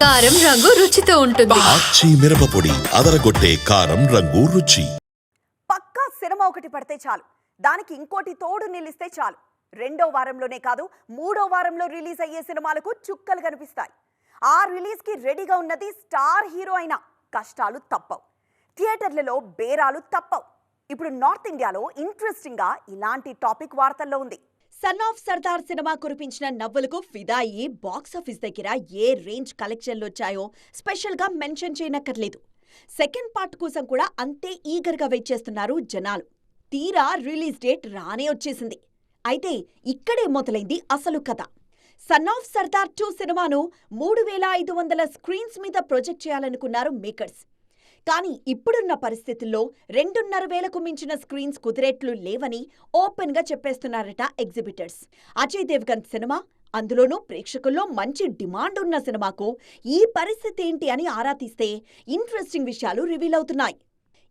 కారం రంగు రుచితో ఉంటుంది. ఆచి మిరపపొడి అదరగొట్టే కారం రంగు రుచి. పక్కా సినిమా ఒకటి పడితే చాలు. దానికి ఇంకోటి తోడు నిలిస్తే చాలు. రెండో వారంలోనే కాదు మూడో వారంలో రిలీజ్ అయ్యే సినిమాలకు చుక్కలు కనిపిస్తాయి. ఆ రిలీజ్కి రెడీగా ఉన్నది స్టార్ హీరో అయినా కష్టాలు తప్పవు. థియేటర్లలో బేరాలు తప్పవు. ఇప్పుడు నార్త్ ఇండియాలో ఇంట్రెస్టింగ్గా ఇలాంటి టాపిక్ వార్తల్లో ఉంది. సన్ ఆఫ్ సర్దార్ సినిమా కురిపించిన నవ్వులకు ఫిదా అయ్యి బాక్సాఫీస్ దగ్గర ఏ రేంజ్ కలెక్షన్లు వచ్చాయో స్పెషల్గా మెన్షన్ చేయనక్కర్లేదు. సెకండ్ పార్ట్ కోసం కూడా అంతే ఈగర్గా వెయిట్ చేస్తున్నారు జనాలు. తీరా రిలీజ్ డేట్ రానే వచ్చేసింది. అయితే ఇక్కడే మొదలైంది అసలు కథ. సన్ ఆఫ్ సర్దార్ టూ సినిమాను మూడు వేల ఐదు వందల స్క్రీన్స్ మీద ప్రొజెక్ట్ చేయాలనుకున్నారు మేకర్స్. కానీ ఇప్పుడున్న పరిస్థితుల్లో రెండున్నర వేలకు మించిన స్క్రీన్స్ కుదిరేట్లు లేవని ఓపెన్గా చెప్పేస్తున్నారట ఎగ్జిబిటర్స్. అజయ్ దేవ్గన్ సినిమా అందులోనూ ప్రేక్షకుల్లో మంచి డిమాండ్ ఉన్న సినిమాకు ఈ పరిస్థితి ఏంటి అని ఆరా తీస్తే ఇంట్రెస్టింగ్ విషయాలు రివీల్ అవుతున్నాయి.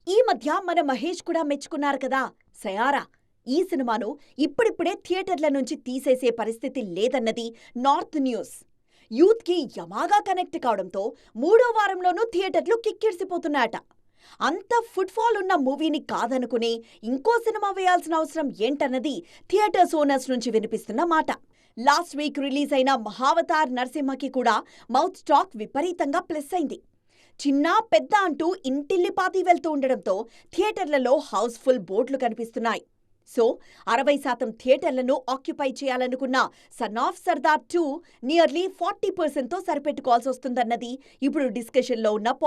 ఈ మధ్య మన మహేష్ కూడా మెచ్చుకున్నారు కదా సయారా. ఈ సినిమాను ఇప్పుడిప్పుడే థియేటర్ల నుంచి తీసేసే పరిస్థితి లేదన్నది నార్త్ న్యూస్. యూత్కి యమాగా కనెక్ట్ కావడంతో మూడో వారంలోనూ థియేటర్లు కిక్కిరిసిపోతున్నాయట. అంత ఫుట్ఫాల్ ఉన్న మూవీని కాదనుకుని ఇంకో సినిమా వేయాల్సిన అవసరం ఏంటన్నది థియేటర్స్ ఓనర్స్ నుంచి వినిపిస్తున్న మాట. లాస్ట్ వీక్ రిలీజ్ అయిన మహావతార్ నరసింహకి కూడా మౌత్ స్టాక్ విపరీతంగా ప్లస్ అయింది. చిన్న పెద్ద అంటూ ఇంటిల్లిపాతి వెళ్తూ ఉండడంతో థియేటర్లలో హౌస్ఫుల్ బోర్డులు కనిపిస్తున్నాయి. సో అరవై శాతం థియేటర్లను ఆక్యుపై చేయాలనుకున్న son of Sardar two nearly forty పర్సెంట్తో సరిపెట్టుకోవాల్సి వస్తుందన్నది ఇప్పుడు డిస్కషన్లో ఉన్న పాయింట్